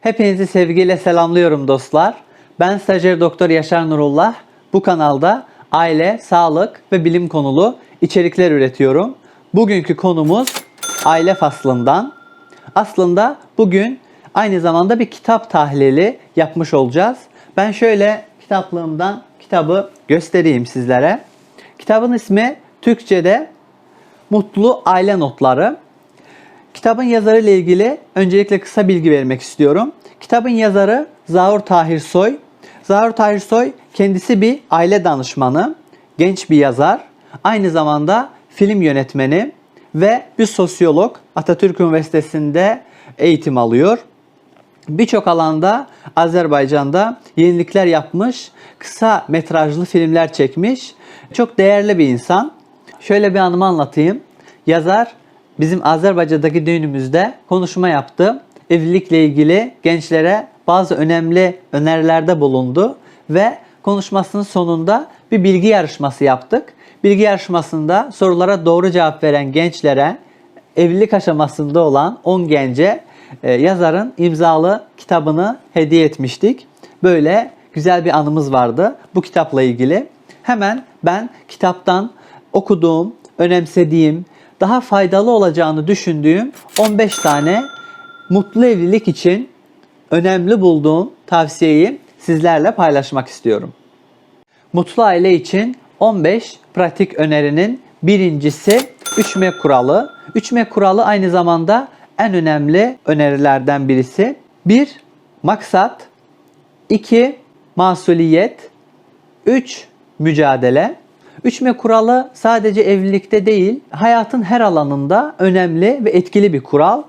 Hepinizi sevgiyle selamlıyorum dostlar. Ben stajyer doktor Yaşar Nurullah. Bu kanalda aile, sağlık ve bilim konulu içerikler üretiyorum. Bugünkü konumuz aile faslından. Aslında bugün aynı zamanda bir kitap tahlili yapmış olacağız. Ben şöyle kitaplığımdan kitabı göstereyim sizlere. Kitabın ismi Türkçe'de Mutlu Aile Notları. Kitabın yazarı ile ilgili öncelikle kısa bilgi vermek istiyorum. Kitabın yazarı Zaur Tahir Soy. Zaur Tahir Soy kendisi bir aile danışmanı, genç bir yazar, aynı zamanda film yönetmeni ve bir sosyolog. Atatürk Üniversitesi'nde eğitim alıyor. Birçok alanda Azerbaycan'da yenilikler yapmış, kısa metrajlı filmler çekmiş. Çok değerli bir insan. Şöyle bir anımı anlatayım. Yazar bizim Azerbaycan'daki düğünümüzde konuşma yaptı. Evlilikle ilgili gençlere bazı önemli önerilerde bulundu ve konuşmasının sonunda bir bilgi yarışması yaptık. Bilgi yarışmasında sorulara doğru cevap veren gençlere evlilik aşamasında olan 10 gence e, yazarın imzalı kitabını hediye etmiştik. Böyle güzel bir anımız vardı bu kitapla ilgili. Hemen ben kitaptan okuduğum, önemsediğim, daha faydalı olacağını düşündüğüm 15 tane mutlu evlilik için önemli bulduğum tavsiyeyi sizlerle paylaşmak istiyorum. Mutlu aile için 15 pratik önerinin birincisi 3M kuralı. 3M kuralı aynı zamanda en önemli önerilerden birisi. 1. Maksat 2. Masuliyet 3. Mücadele 3M kuralı sadece evlilikte değil, hayatın her alanında önemli ve etkili bir kural.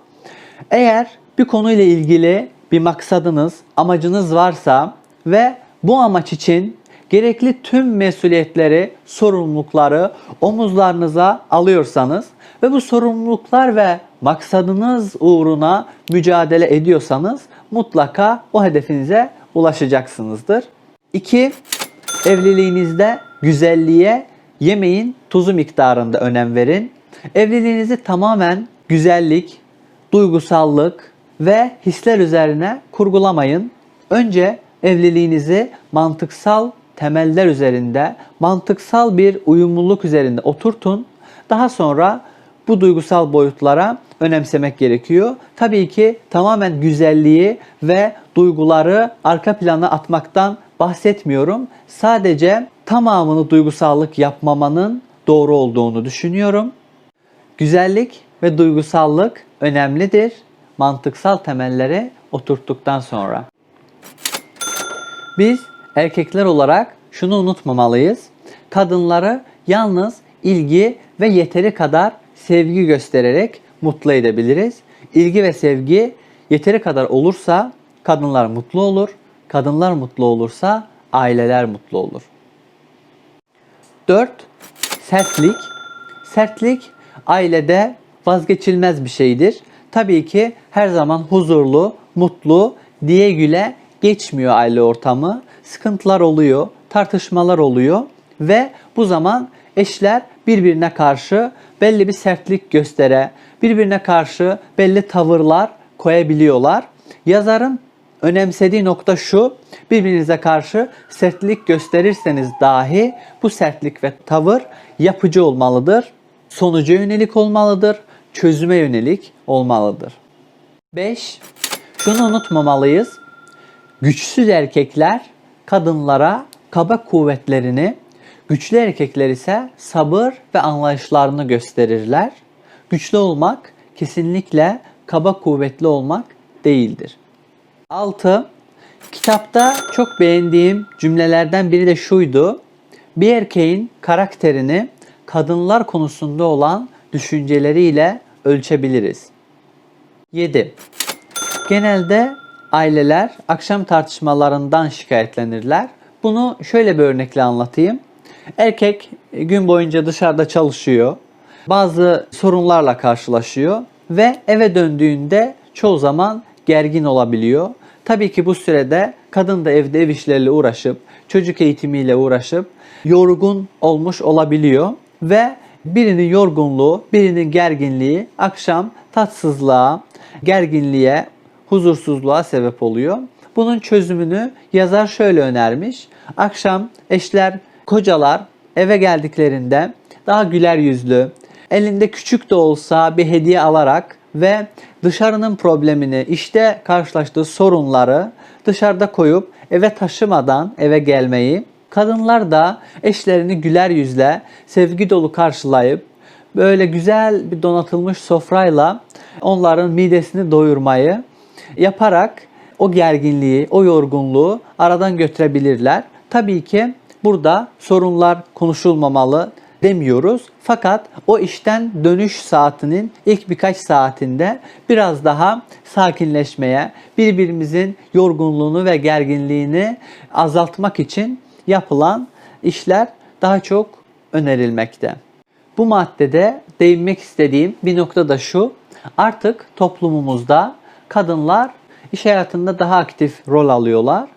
Eğer bir konuyla ilgili bir maksadınız, amacınız varsa ve bu amaç için gerekli tüm mesuliyetleri, sorumlulukları omuzlarınıza alıyorsanız ve bu sorumluluklar ve maksadınız uğruna mücadele ediyorsanız mutlaka o hedefinize ulaşacaksınızdır. 2. Evliliğinizde güzelliğe yemeğin tuzu miktarında önem verin. Evliliğinizi tamamen güzellik, duygusallık ve hisler üzerine kurgulamayın. Önce evliliğinizi mantıksal temeller üzerinde, mantıksal bir uyumluluk üzerinde oturtun. Daha sonra bu duygusal boyutlara önemsemek gerekiyor. Tabii ki tamamen güzelliği ve duyguları arka plana atmaktan bahsetmiyorum. Sadece tamamını duygusallık yapmamanın doğru olduğunu düşünüyorum. Güzellik ve duygusallık önemlidir. Mantıksal temelleri oturttuktan sonra. Biz erkekler olarak şunu unutmamalıyız. Kadınları yalnız ilgi ve yeteri kadar sevgi göstererek mutlu edebiliriz. İlgi ve sevgi yeteri kadar olursa kadınlar mutlu olur. Kadınlar mutlu olursa aileler mutlu olur. 4. Sertlik. Sertlik ailede vazgeçilmez bir şeydir. Tabii ki her zaman huzurlu, mutlu, diye güle geçmiyor aile ortamı. Sıkıntılar oluyor, tartışmalar oluyor ve bu zaman eşler birbirine karşı belli bir sertlik göstere, birbirine karşı belli tavırlar koyabiliyorlar. Yazarın önemsediği nokta şu, birbirinize karşı sertlik gösterirseniz dahi bu sertlik ve tavır yapıcı olmalıdır, sonuca yönelik olmalıdır, çözüme yönelik olmalıdır. 5. Şunu unutmamalıyız. Güçsüz erkekler kadınlara kaba kuvvetlerini, güçlü erkekler ise sabır ve anlayışlarını gösterirler. Güçlü olmak kesinlikle kaba kuvvetli olmak değildir. 6. Kitapta çok beğendiğim cümlelerden biri de şuydu. Bir erkeğin karakterini kadınlar konusunda olan düşünceleriyle ölçebiliriz. 7. Genelde aileler akşam tartışmalarından şikayetlenirler. Bunu şöyle bir örnekle anlatayım. Erkek gün boyunca dışarıda çalışıyor. Bazı sorunlarla karşılaşıyor ve eve döndüğünde çoğu zaman gergin olabiliyor. Tabii ki bu sürede kadın da evde ev işleriyle uğraşıp, çocuk eğitimiyle uğraşıp yorgun olmuş olabiliyor ve birinin yorgunluğu, birinin gerginliği akşam tatsızlığa, gerginliğe, huzursuzluğa sebep oluyor. Bunun çözümünü yazar şöyle önermiş. Akşam eşler, kocalar eve geldiklerinde daha güler yüzlü, elinde küçük de olsa bir hediye alarak ve dışarının problemini, işte karşılaştığı sorunları dışarıda koyup eve taşımadan eve gelmeyi, kadınlar da eşlerini güler yüzle, sevgi dolu karşılayıp böyle güzel bir donatılmış sofrayla onların midesini doyurmayı yaparak o gerginliği, o yorgunluğu aradan götürebilirler. Tabii ki burada sorunlar konuşulmamalı demiyoruz. Fakat o işten dönüş saatinin ilk birkaç saatinde biraz daha sakinleşmeye, birbirimizin yorgunluğunu ve gerginliğini azaltmak için yapılan işler daha çok önerilmekte. Bu maddede değinmek istediğim bir nokta da şu. Artık toplumumuzda kadınlar iş hayatında daha aktif rol alıyorlar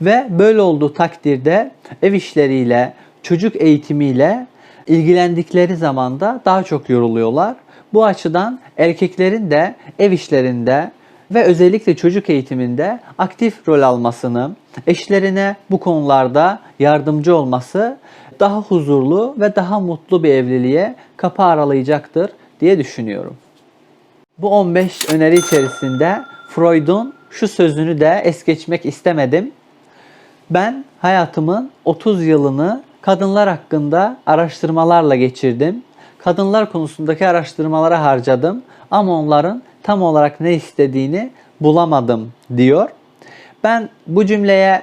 ve böyle olduğu takdirde ev işleriyle, çocuk eğitimiyle ilgilendikleri zaman da daha çok yoruluyorlar. Bu açıdan erkeklerin de ev işlerinde ve özellikle çocuk eğitiminde aktif rol almasını, eşlerine bu konularda yardımcı olması daha huzurlu ve daha mutlu bir evliliğe kapı aralayacaktır diye düşünüyorum. Bu 15 öneri içerisinde Freud'un şu sözünü de es geçmek istemedim. Ben hayatımın 30 yılını kadınlar hakkında araştırmalarla geçirdim. Kadınlar konusundaki araştırmalara harcadım ama onların tam olarak ne istediğini bulamadım diyor. Ben bu cümleye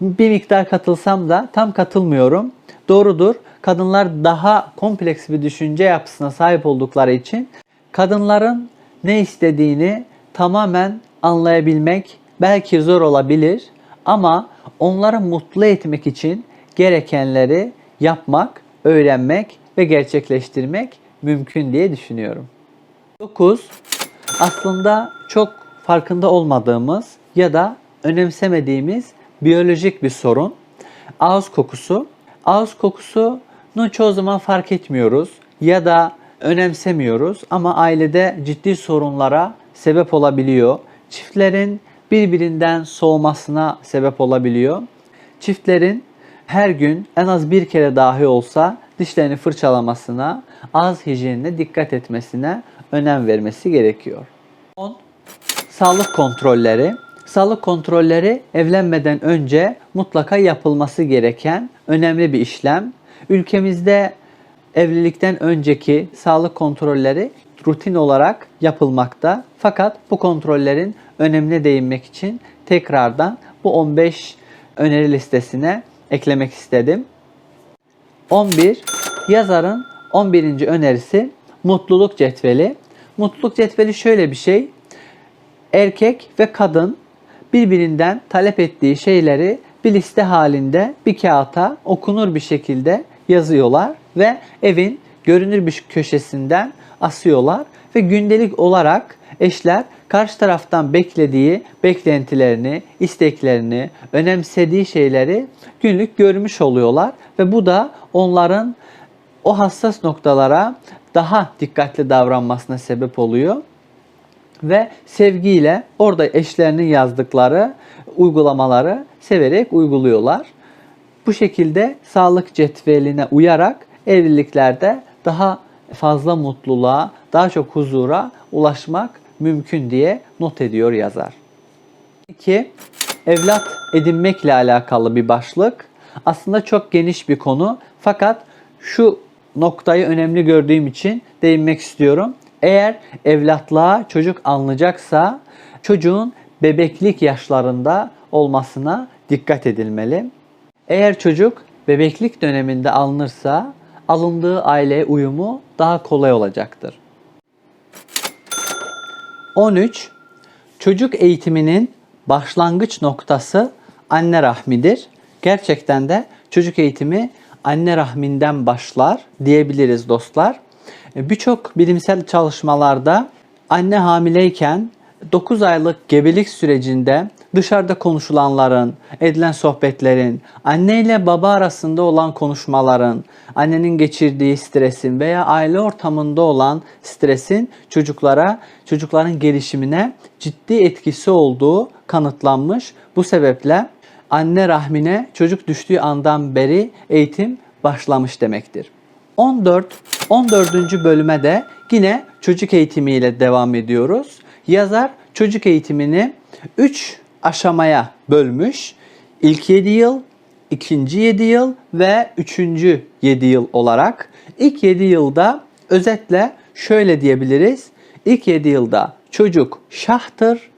bir miktar katılsam da tam katılmıyorum. Doğrudur. Kadınlar daha kompleks bir düşünce yapısına sahip oldukları için kadınların ne istediğini tamamen anlayabilmek belki zor olabilir ama onları mutlu etmek için gerekenleri yapmak, öğrenmek ve gerçekleştirmek mümkün diye düşünüyorum. 9. Aslında çok farkında olmadığımız ya da önemsemediğimiz biyolojik bir sorun. Ağız kokusu. Ağız kokusunu çoğu zaman fark etmiyoruz ya da önemsemiyoruz ama ailede ciddi sorunlara sebep olabiliyor. Çiftlerin birbirinden soğumasına sebep olabiliyor. Çiftlerin her gün en az bir kere dahi olsa dişlerini fırçalamasına, ağız hijyenine dikkat etmesine önem vermesi gerekiyor. 10. Sağlık kontrolleri. Sağlık kontrolleri evlenmeden önce mutlaka yapılması gereken önemli bir işlem. Ülkemizde evlilikten önceki sağlık kontrolleri rutin olarak yapılmakta. Fakat bu kontrollerin önemine değinmek için tekrardan bu 15 öneri listesine eklemek istedim. 11. Yazarın 11. önerisi mutluluk cetveli. Mutluluk cetveli şöyle bir şey. Erkek ve kadın birbirinden talep ettiği şeyleri bir liste halinde bir kağıta okunur bir şekilde yazıyorlar ve evin görünür bir köşesinden asıyorlar ve gündelik olarak eşler karşı taraftan beklediği beklentilerini, isteklerini, önemsediği şeyleri günlük görmüş oluyorlar ve bu da onların o hassas noktalara daha dikkatli davranmasına sebep oluyor ve sevgiyle orada eşlerinin yazdıkları uygulamaları severek uyguluyorlar. Bu şekilde sağlık cetveline uyarak evliliklerde daha fazla mutluluğa, daha çok huzura ulaşmak mümkün diye not ediyor yazar. 2. Evlat edinmekle alakalı bir başlık. Aslında çok geniş bir konu fakat şu noktayı önemli gördüğüm için değinmek istiyorum. Eğer evlatlığa çocuk alınacaksa çocuğun bebeklik yaşlarında olmasına dikkat edilmeli. Eğer çocuk bebeklik döneminde alınırsa alındığı aileye uyumu daha kolay olacaktır. 13. Çocuk eğitiminin başlangıç noktası anne rahmidir. Gerçekten de çocuk eğitimi anne rahminden başlar diyebiliriz dostlar. Birçok bilimsel çalışmalarda anne hamileyken 9 aylık gebelik sürecinde dışarıda konuşulanların, edilen sohbetlerin, anne ile baba arasında olan konuşmaların, annenin geçirdiği stresin veya aile ortamında olan stresin çocuklara, çocukların gelişimine ciddi etkisi olduğu kanıtlanmış. Bu sebeple anne rahmine çocuk düştüğü andan beri eğitim başlamış demektir. 14 14. bölüme de yine çocuk eğitimiyle devam ediyoruz. Yazar çocuk eğitimini 3 aşamaya bölmüş. İlk 7 yıl, ikinci 7 yıl ve üçüncü 7 yıl olarak. İlk 7 yılda özetle şöyle diyebiliriz. İlk 7 yılda çocuk şahtır,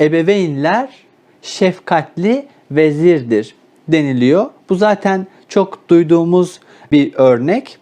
ebeveynler şefkatli vezirdir deniliyor. Bu zaten çok duyduğumuz bir örnek.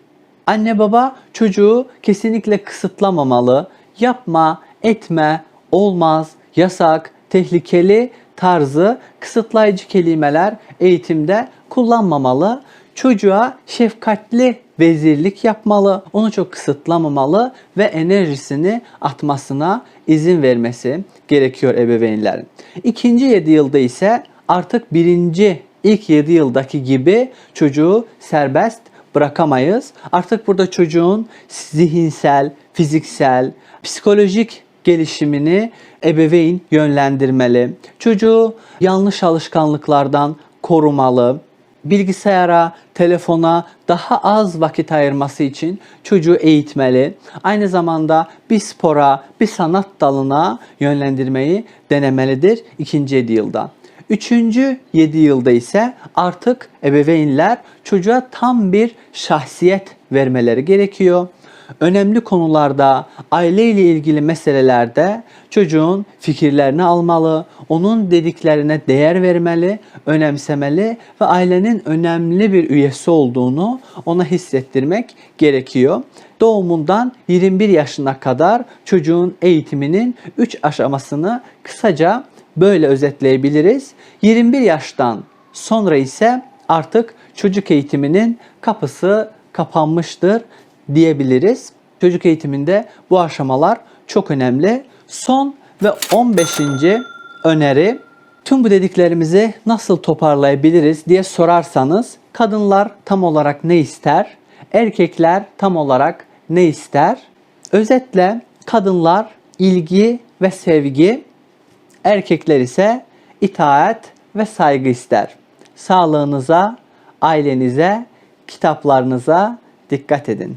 Anne baba çocuğu kesinlikle kısıtlamamalı. Yapma, etme, olmaz, yasak, tehlikeli tarzı kısıtlayıcı kelimeler eğitimde kullanmamalı. Çocuğa şefkatli vezirlik yapmalı, onu çok kısıtlamamalı ve enerjisini atmasına izin vermesi gerekiyor ebeveynlerin. İkinci 7 yılda ise artık birinci ilk 7 yıldaki gibi çocuğu serbest bırakamayız. Artık burada çocuğun zihinsel, fiziksel, psikolojik gelişimini ebeveyn yönlendirmeli. Çocuğu yanlış alışkanlıklardan korumalı. Bilgisayara, telefona daha az vakit ayırması için çocuğu eğitmeli. Aynı zamanda bir spora, bir sanat dalına yönlendirmeyi denemelidir ikinci 7 yılda. Üçüncü 7 yılda ise artık ebeveynler çocuğa tam bir şahsiyet vermeleri gerekiyor. Önemli konularda, aile ile ilgili meselelerde çocuğun fikirlerini almalı, onun dediklerine değer vermeli, önemsemeli ve ailenin önemli bir üyesi olduğunu ona hissettirmek gerekiyor. Doğumundan 21 yaşına kadar çocuğun eğitiminin 3 aşamasını kısaca böyle özetleyebiliriz. 21 yaştan sonra ise artık çocuk eğitiminin kapısı kapanmıştır diyebiliriz. Çocuk eğitiminde bu aşamalar çok önemli. Son ve 15. öneri tüm bu dediklerimizi nasıl toparlayabiliriz diye sorarsanız kadınlar tam olarak ne ister? Erkekler tam olarak ne ister? Özetle kadınlar ilgi ve sevgi, erkekler ise itaat ve saygı ister. Sağlığınıza, ailenize, kitaplarınıza dikkat edin.